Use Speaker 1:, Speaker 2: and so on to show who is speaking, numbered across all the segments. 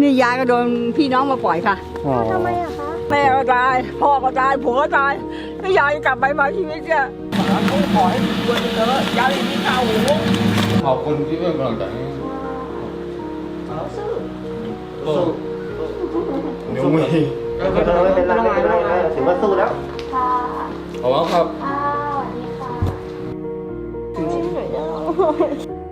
Speaker 1: นี่ยายก็โดนพี่น้องมาปล่อยค่ะ
Speaker 2: อ๋อ
Speaker 3: ทำไมอะคะ
Speaker 1: แม่ก็ตายพ่อก็ตายผัวก็ตายแล้วยายกลับไปมาชีวิตเนี่ยเขาขอให้รวยเยอะยายมีข้าวหู
Speaker 4: ขอบคุณที่เป็นกำลังใจให้สู้เดี๋ยวไม่
Speaker 2: ไม่เป็นไรไม่เป็นไรไม่เป็นไรถือว่าสู้แล้ว
Speaker 3: ค่ะ
Speaker 4: ขอบคุณครับ
Speaker 3: ค่ะสวัสดีค่ะ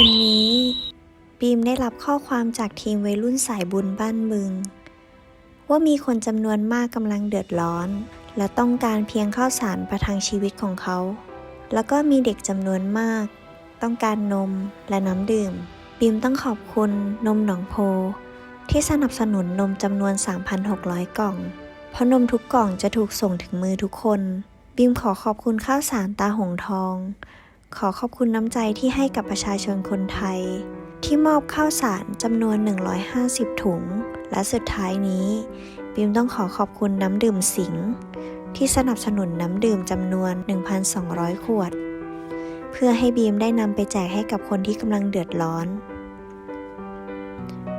Speaker 5: วันนี้บีมได้รับข้อความจากทีมวัยรุ่นสายบุญบ้านบึง ว่ามีคนจำนวนมากกำลังเดือดร้อน และต้องการเพียงข้าวสารประทังชีวิตของเขา แล้วก็มีเด็กจำนวนมาก ต้องการนมและน้ำดื่ม บีมต้องขอบคุณนมหนองโพ ที่สนับสนุนนมจำนวน 3,600 กล่อง เพราะนมทุกกล่องจะถูกส่งถึงมือทุกคน บีมขอขอบคุณข้าวสารตาหงทอง ขอขอบคุณน้ำใจที่ให้กับประชาชนคนไทย ที่มอบข้าวสารจำนวน 150 ถุง และสุดท้ายนี้บีมต้องขอขอบคุณน้ำดื่มสิงห์ที่สนับสนุนน้ำดื่มจำนวน 1,200 ขวด เพื่อให้บีมได้นำไปแจกให้กับคนที่กำลังเดือดร้อน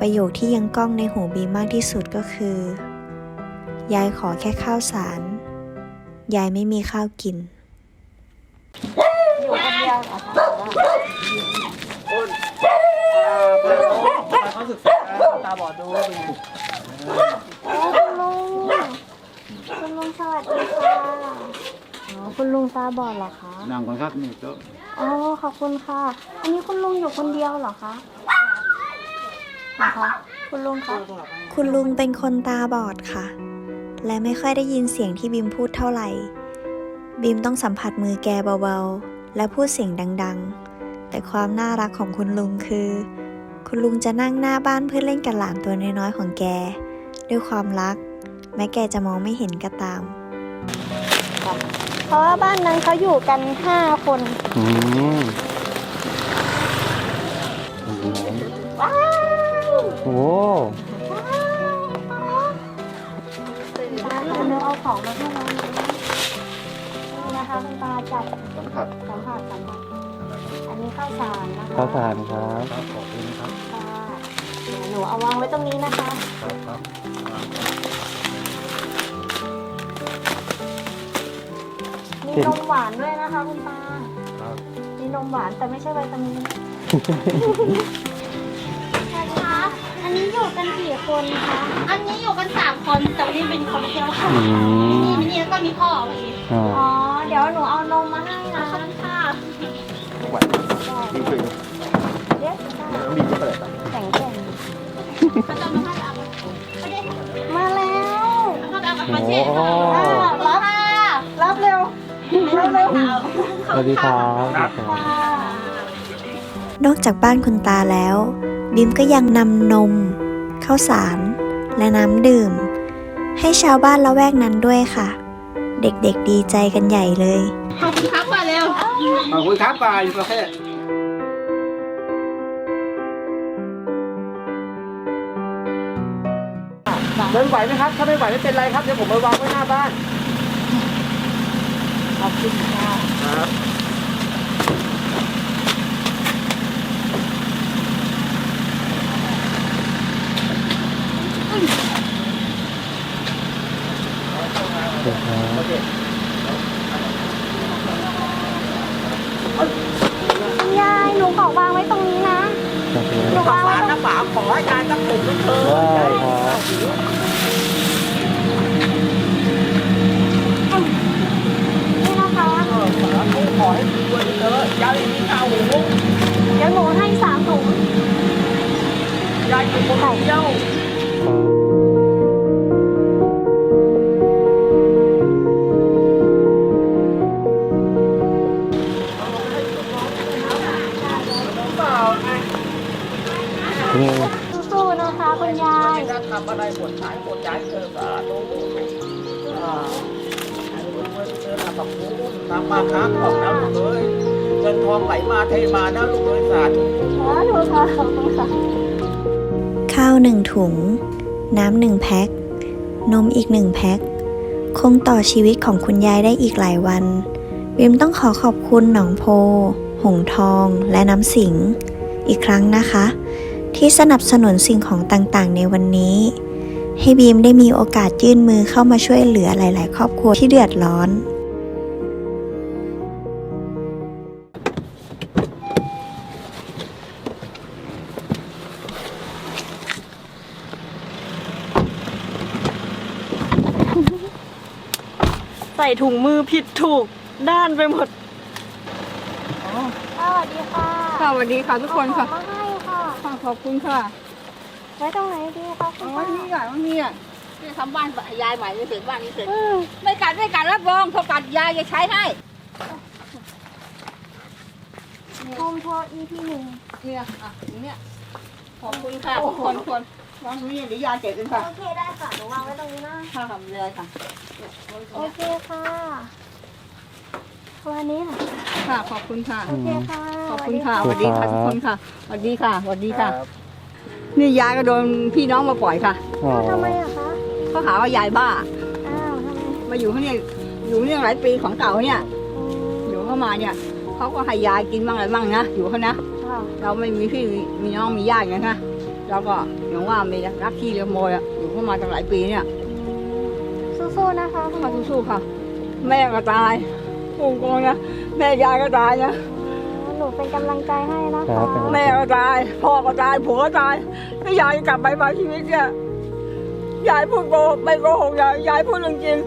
Speaker 5: ประโยคที่ยังก้องในหูบีมมากที่สุดก็คือ ยายขอแค่ข้าวสาร ยายไม่มีข้าวกิน
Speaker 3: อยู่คน เดียวเหรอคะ
Speaker 1: เขาศึกษาตาบอดดูเป็น
Speaker 3: โอ้คุณลุง คุณลุงสวัสดีค่ะอ๋อคุณลุงตาบอดเหรอคะ
Speaker 4: นั่งก่อนครับนี่ก็
Speaker 3: อ๋อ ขอบคุณค่ะ อันนี้คุณลุงอยู่คนเดียวเหรอคะนะคะคุณลุงคะ
Speaker 5: คุณลุงเป็นคนตาบอดค่ะ และไม่ค่อยได้ยินเสียงที่บิมพูดเท่าไหร่ บิมต้องสัมผัสมือแกเบาๆ และพูดเสียงดังๆ แต่ความน่ารักของคุณลุงคือ คุณลุงจะนั่งหน้าบ้านเพื่อเล่นกับหลานตัวน้อยๆของแก ด้วยความรัก แม้แกจะมองไม่เห็นก็ตาม
Speaker 3: เพราะว่าบ้านนั้นเขาอยู่กันห้าคน
Speaker 2: อืม
Speaker 3: ว้าว
Speaker 2: โอ้
Speaker 3: ตาเดี๋ยวเอาของมาให้เรา นะนี่นะคะคุณตาจับ
Speaker 2: สัมผัส
Speaker 3: สัมผัสสัมผัสอันนี้ข้าวสารนะคะ
Speaker 2: ข้าวสารครับ
Speaker 4: ขอบคุณครับ
Speaker 3: ค่ะเดี๋ยวหนูเอาวางไว้ตรงนี้นะคะ
Speaker 4: ครับครับ
Speaker 3: มีนมหวานด้วยนะคะคุณตา
Speaker 4: ครับ
Speaker 3: มีนมหวานแต่ไม่ใช่วิตามินคะอันนี้อยู่กันกี่คนคะ
Speaker 6: อันนี้อยู่กันสามคนแต่วันนี้เป็นคนเดียวค่ะ
Speaker 2: อืม
Speaker 6: นี่นี่แล้วก็มีพ่ออีก
Speaker 2: อ่า
Speaker 3: อ๋อ เดี๋ยวหนูเอานมมาให้นะ
Speaker 6: ขอบคุณค่ะ
Speaker 2: ดีขึ้น
Speaker 3: เดี๋ยวจะได้
Speaker 2: น้ำบีก็เปิด
Speaker 3: แข็งแกร่ง
Speaker 6: เมา
Speaker 3: แล้ว
Speaker 6: เขาจะเอากับ
Speaker 2: โอ้
Speaker 6: มาเช่ค่ะ
Speaker 3: อ่า
Speaker 6: ขอบ
Speaker 3: รับเร็วรับเร็ว
Speaker 2: สวัสดีครับ
Speaker 5: นอกจากบ้านคุณตาแล้ว บิมก็ยังนำนมข้าวสาร และน้ำดื่ม ให้ชาวบ้านละแวกนั้นด้วยค่ะ เด็กๆดีใจกันใหญ่เลย
Speaker 6: ขอบคุณครับมาเร็ว
Speaker 1: ขอบคุณครับปลายประเภทเดินไหวไหมครับ ถ้าไม่ไหวไม่เป็นไรครับ เดี๋ยวผมไปวางไว้หน้าบ้าน ขอบคุณค่ะครับ
Speaker 3: คุณยายหนูขอวางไว้ตรงนี้นะหนูวางไว้ตรง
Speaker 1: น้ำป่าขอให้การตั้งผมทุกเธอ
Speaker 2: ได้ครับ
Speaker 3: นี่นะคะ
Speaker 1: ขอให้รวยเยอะยายมีข้าวหู
Speaker 3: เดี๋ยวหนูให้สามถุง
Speaker 1: ยายอยู่คนเดียว
Speaker 2: นี่
Speaker 1: เทมานะลูกเอ้ยสาธุ
Speaker 3: ขอหนูค่ะขอบคุณค่ะ
Speaker 5: ข้าวหนึ่งถุง น้ำหนึ่งแพ็คนมอีกหนึ่งแพ็คคงต่อชีวิตของคุณยายได้อีกหลายวันบิมต้องขอขอบคุณหนองโพ หงทอง และน้ำสิง อีกครั้งนะคะ ที่สนับสนุนสิ่งของต่างๆ ในวันนี้ ให้บีมได้มีโอกาสยื่นมือเข้ามาช่วยเหลือหลาย ๆ ครอบครัวที่เดือดร้อน
Speaker 7: ส่ถุงมือผิดถูกด้านไปหมด
Speaker 3: สวัสดีค่ะ
Speaker 7: ค่ะสวัสดีค่ะทุกคนค่ะ
Speaker 3: เอาของมาให้ค่ะ
Speaker 7: ค่ะขอบคุณค่ะ
Speaker 3: ไว้ตรงไหนดีคะคุณ
Speaker 7: วั
Speaker 3: ป้าน
Speaker 7: นี้อะวันนี้อะ
Speaker 6: ที่ทำบ้านยายใหม่จะเสร็จบ้านนี้เสร็จ
Speaker 3: อืม
Speaker 6: ไม่กัดไม่กัดรับรองพอกัดยายจะใช้ให้
Speaker 3: โฮมทัวร์ EP หนึ่ง
Speaker 6: เนี่ยอะอย่างเนี่ยขอบคุณค่ะทุกคนทุกคน
Speaker 7: วางนี้เดี๋ยวยายเก็บกันค่ะ
Speaker 3: โอเคได้ค่ะหนูวางไว้ตรงนี้นะ
Speaker 7: ค่ะทำเลยค่ะ
Speaker 3: โอเคค่ะวันนี้เหรอ
Speaker 7: ค่ะ ขอบคุณค่ะ
Speaker 3: โอเคค่ะ
Speaker 7: ขอบคุณค่ะ
Speaker 3: ส
Speaker 7: ส
Speaker 3: วั
Speaker 7: วั
Speaker 3: ส
Speaker 7: ส
Speaker 3: ดี
Speaker 7: ดีค่ะทุกคนค่ะสวัสดีค่ะสวัสดีค่ะ นี่ยายก็โดนพี่น้องมาปล่อยค่ะ
Speaker 2: อ๋อ
Speaker 3: ค่ะทำไมอะคะ
Speaker 7: เขาหาว่ายายบ้า
Speaker 3: อ้าวทำไม
Speaker 7: มาอยู่เขาเนี่ยอยู่เนี่ยหลายปีของเก่าเนี่ย
Speaker 3: อืม
Speaker 7: อยู่เข้ามาเนี่ยเขาก็ให้ยายกินบ้างอะไรบ้างนะ อยู่เขานะ
Speaker 3: ค่ะ
Speaker 7: เราไม่มีพี่มีน้องมีญาติไงคะ เราก็อย่างว่ามีรักขี้ขโมยอะอยู่เข้ามาตั้งหลายปีเนี่ย
Speaker 3: สู้ๆนะคะคุณ
Speaker 7: มาสู้ๆค่ะ แม่ก็ตายพุ่งโกงนะแม่ยายก็ตายนะ
Speaker 3: หนูเป็นกำลังใจให้นะ
Speaker 2: ครั
Speaker 3: คะ
Speaker 2: บเป็น
Speaker 7: แม่ก็ตายพ่อก็ตายผัวก็ตายแล้วยายกลับไปมาชีวิตเนี่ยยายพูดโกหกไม่โกหกยายยายพูดเรื่องจริง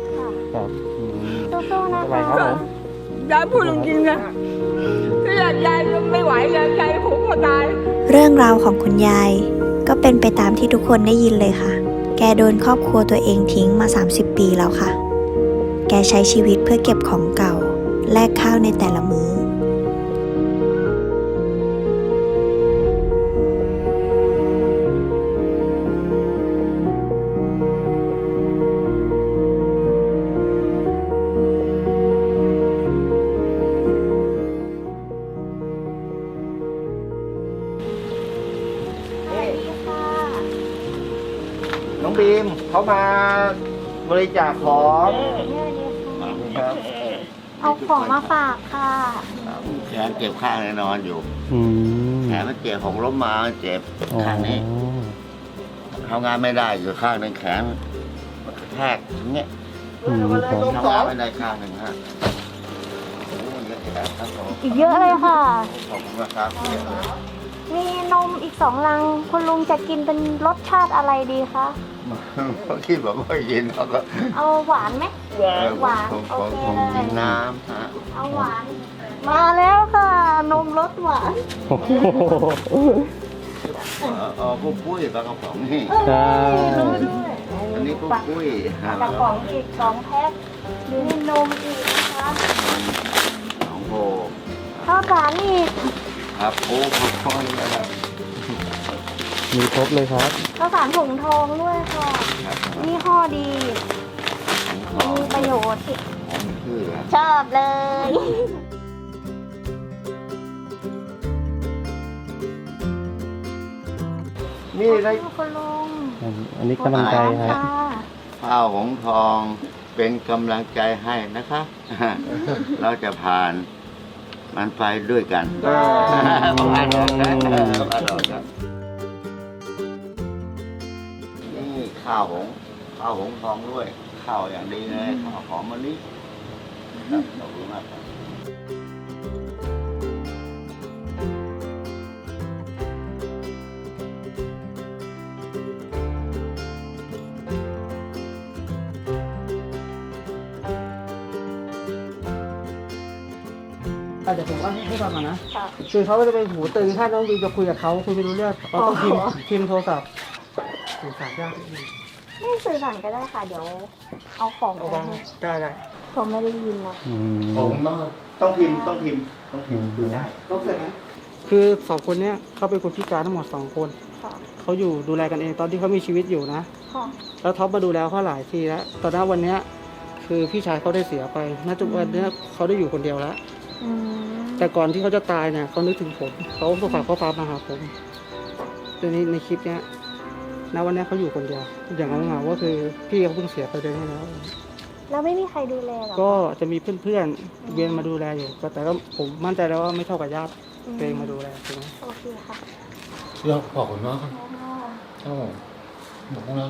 Speaker 2: ครับอืม
Speaker 3: สู้ๆนะ
Speaker 2: สบาย
Speaker 3: คะ
Speaker 2: ครับผม
Speaker 7: ยายพูดเรื่องจริงนะคือยายยายไม่ไหวยายยายผูกคอตาย
Speaker 5: เรื่องราวของคุณยาย ก็เป็นไปตามที่ทุกคนได้ยินเลยค่ะ แกโดนครอบครัวตัวเองทิ้งมา 30 ปีแล้วค่ะ แกใช้ชีวิตเพื่อเก็บของเก่า แลกข้าวในแต่ละมื้อ
Speaker 1: น้องบีมเขามาบริจาคของครับ
Speaker 3: เอาของมาฝากค่ะ
Speaker 8: แขนเจ็บข้างแน่นอนอยู่
Speaker 2: อืม
Speaker 8: แขนมันเจ็บของล้มมามันเจ็บ
Speaker 2: อ๋อ
Speaker 8: ข้างนี้ทำงานไม่ได้อยู่ข้างหนึ่งแขนแทกอย่างเงี้ย
Speaker 2: อืมครับ
Speaker 8: ทำงานไม่ได้ข้างหนึ่งฮะโอ้ยเยอะแยะครับผม
Speaker 3: อีกเยอะเลยค่ะ
Speaker 8: ขอบคุณมากครับ
Speaker 3: มีนมอีกสองลังคุณลุงจะกินเป็นรสชาติอะไรดีคะ
Speaker 8: เขาคิดแบบว่าเย็นเขาก็
Speaker 3: เอาหวานไหม
Speaker 8: เออ
Speaker 3: หวาน
Speaker 8: ผม
Speaker 3: โอ
Speaker 8: ผม
Speaker 3: เค
Speaker 8: ผม
Speaker 3: เลย
Speaker 8: กินน้ำฮะ
Speaker 3: เอาหวาน มาแล้วค่ะ นมรสหวาน
Speaker 2: โอ้โห
Speaker 8: เออเออพวกปุ้ยปลากระป๋องนี่
Speaker 2: ใช่
Speaker 3: รู้ด้วย
Speaker 8: อันนี้พวกปุ้ยฮะ
Speaker 3: กระป๋องอีกสองแพ็คมีนมอีกนะคะ
Speaker 8: หนองโพ
Speaker 3: ข้าวสารอีก
Speaker 8: ครับโอ้ขอบคุณนะครับ
Speaker 2: มีครบเลยครับ
Speaker 3: ข้าวสารถุงทองด้วยค่ะ
Speaker 8: ครับ
Speaker 3: นี่ห่อดี
Speaker 8: ขอ
Speaker 3: มีประโยชน์
Speaker 8: ผมชื่อครับ
Speaker 3: ชอบเลย
Speaker 8: นี่ได้
Speaker 3: คุณลุง
Speaker 2: อันนี้กำลังใจฮะ
Speaker 3: ค่ะ
Speaker 8: ข้าวหงทองเป็นกำลังใจให้นะคะ เราจะผ่านมันไปด้วยกันประมาณนั้นนะประมาณนั้นครับนี่ ข้าวหงข้าวหงทองด้วย ข้าวอย่างดีเลยข้าวหอมมะลิครับขอบคุณมากครับ
Speaker 9: เดี๋ยวผมก็ให้ฟังก่อนนะคือเขาก็จะเป็นหูตึงถ้าน้องดีจะคุยกับเขาคุยไม่รู้เรื่องเราต้องพิมพ์พิมพ์โทรศัพท์ สื่อสารยากนิดนึง
Speaker 3: ไม่สื่อสารก็ได้ค่ะ เดี๋ยวเอาของ
Speaker 9: เอา
Speaker 3: ไป
Speaker 9: วาง
Speaker 3: ให้
Speaker 9: ได้ได้
Speaker 3: ผมไม่ได้ยินนะ
Speaker 2: อื
Speaker 8: ผม
Speaker 2: ม
Speaker 8: ต้องพิมพ์ต้องพิมพ์ต้องพิมพ์ดูได้
Speaker 9: ต้องเสร็จไหมคือสองคนเนี้ยเขาเป็นคนพิการทั้งหมดสองคน
Speaker 3: ค่ะ
Speaker 9: เขาอยู่ดูแลกันเองตอนที่เขามีชีวิตอยู่นะ
Speaker 3: ค่ะ
Speaker 9: แล้วท็อปมาดูแลเขาหลายทีแล้วตอนนั้นวันเนี้ยคือพี่ชายเขาได้เสียไปณจุดวันเนี้ยเขาได้อยู่คนเดียวแล้ว
Speaker 3: อืม
Speaker 9: แต่ก่อนที่เขาจะตายเนี่ยเขานึกถึงผมเขาส่งฝากข้อความมาหาผมแต่ในในคลิปเนี้ย ณวันเนี้ยเขาอยู่คนเดียว อย่างเหงาๆก็คือพี่เขาเพิ่งเสียไปเดือนที่แล้ว
Speaker 3: แล้วไม่มีใครดูแลเหรอ
Speaker 9: ก็จะมีเพื่อนๆเวียนมาดูแลอยู่ ก็แต่ก็ผมมั่นใจแล้วว่าไม่เท่ากับญาติตัวเองมาดูแลถูกไหม
Speaker 3: โอเคค่ะ
Speaker 4: เรื่องขอบคุณมากครับครับผมบอกแล้ว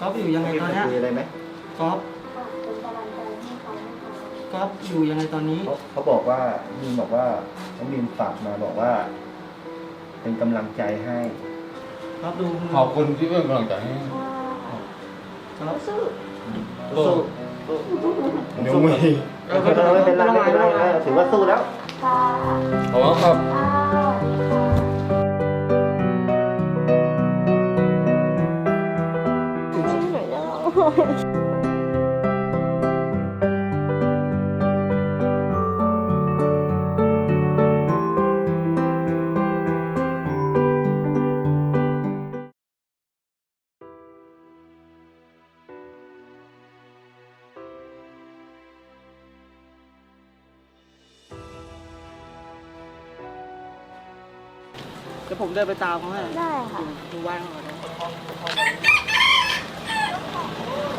Speaker 9: ก๊อฟอยู่ยังไงตอนเนี้ย
Speaker 8: คุยอะไรไหม
Speaker 9: ก๊อฟ
Speaker 3: เป็นกำลังใจให้เขานะคะ
Speaker 9: ก๊อฟอยู่ยังไงตอนนี้
Speaker 10: เขาเขาบอกว่าบีมบอกว่าน้องบีมฝากมาบอกว่า เป็นกำลังใจให้
Speaker 9: ก๊อฟดู
Speaker 4: ขอบคุณที่เป็นกำลังใจให้
Speaker 9: ก๊อฟ
Speaker 3: สู้
Speaker 4: สู้นิ้วมือ
Speaker 10: เออไม่เป็นไรไม่เป็นไรเออถือว่าสู้แล้ว
Speaker 3: ค่ะ
Speaker 4: ขอบคุณครับ
Speaker 3: ค่
Speaker 9: ดี๋ยวผมเดินไปตามเขาให้
Speaker 3: ได้ค่ะ
Speaker 9: ดูบ้านเขาก่อนนะ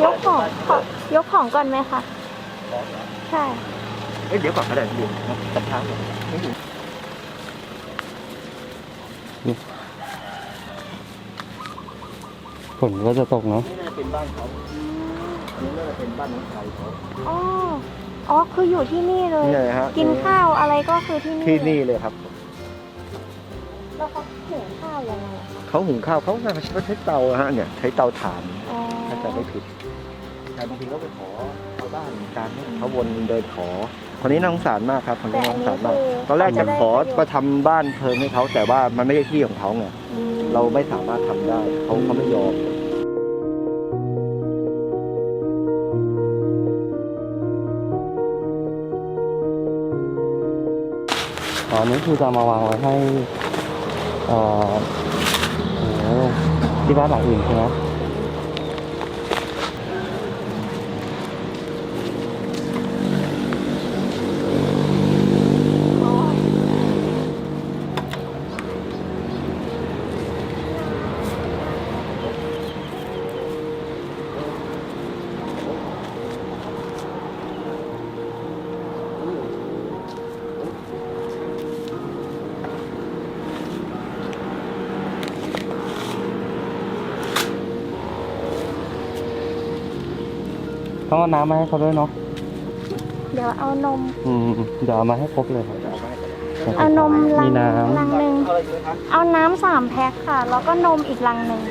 Speaker 3: ยกของขอยกของก่อนไหมคะ ใช่
Speaker 10: เอ้ยเดี๋ยวก่อนก็ได้บีมจับเท้าก่อนไม่อยู่
Speaker 2: ฝนก็จะตกเนาะ
Speaker 10: นี่น่าจะเป็นบ้านเขาอันนี้น่าจะเป็นบ้านน้องชายเขา
Speaker 3: อ๋อ อ๋อ คืออยู่ที่นี่เลย
Speaker 10: นี่เลยฮะ
Speaker 3: กินข้าวอะไรก็คือที่นี่
Speaker 10: ที่นี่เลยครับา
Speaker 3: วยังไง
Speaker 10: เขาหุงข้าวเขาน่าจะใช้เตาอะฮะเนี่ยใช้เตาถ่าน
Speaker 3: อ๋อ
Speaker 10: ถ้าจะไม่ผิดแต่บางทีเขาไปขอชาวบ้านการเขาวนเดินขอคนนี้น่าสงสารมากครับคนนี้น่าสงสารมากตอนแรกจะขอมาทำบ้านเพิงให้เขาแต่ว่ามันไม่ใช่ที่ของเขาไง
Speaker 3: อืม
Speaker 10: เราไม่สามารถทำได้เขาเขาไม่ยอม
Speaker 2: อ๋อนี่คือจะมาวางไว้ให้ เอ่อโอ้โต้องเอาน้ำมาให้เขาด้วยเนาะ
Speaker 3: เดี๋ยวเอานม
Speaker 2: อืมเดี๋ยวเอามาให้ครบเลยครับ
Speaker 3: เอานมลั
Speaker 2: มี
Speaker 3: ง
Speaker 2: น้ำ
Speaker 3: ลังหนึ่ง
Speaker 9: เอาอะไรอยู่ครับ
Speaker 3: เอาน้ำสามแพ็คค่ะ แล้วก็นมอีกลังหนึ่ง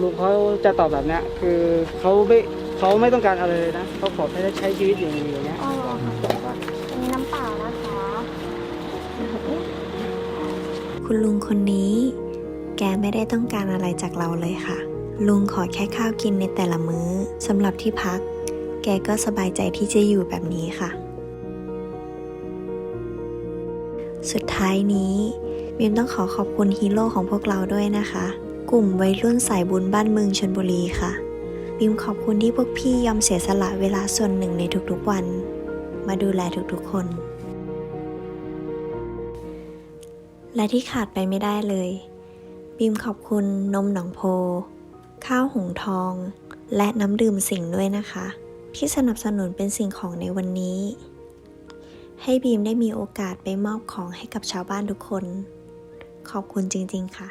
Speaker 9: ลุงเขาจะตอบแบบเนี้ยคือเขาไม่เขาไม่ต้องการอะไรเลยนะเขาขอแค่ใช้ชีวิตอย่างนี้อย่างเงี้ย
Speaker 3: อ๋อค่ะอันนี้น้ำเปล่านะคะ
Speaker 5: คุณลุงคนนี้ แกไม่ได้ต้องการอะไรจากเราเลยค่ะ ลุงขอแค่ข้าวกินในแต่ละมื้อสำหรับที่พัก แกก็สบายใจที่จะอยู่แบบนี้ค่ะ สุดท้ายนี้บิมต้องขอขอบคุณฮีโร่ของพวกเราด้วยนะคะ กลุ่มวัยรุ่นสายบุญบ้านเมืองชนบุรีค่ะบิมขอบคุณที่พวกพี่ยอมเสียสละเวลาส่วนหนึ่งในทุกๆวัน มาดูแลทุกๆคน และที่ขาดไปไม่ได้เลยบีมขอบคุณนมหนองโพ ข้าวหงทอง และน้ำดื่มสิงด้วยนะคะ ที่สนับสนุนเป็นสิ่งของในวันนี้ ให้บีมได้มีโอกาสไปมอบของให้กับชาวบ้านทุกคน ขอบคุณจริง ๆ ค่ะ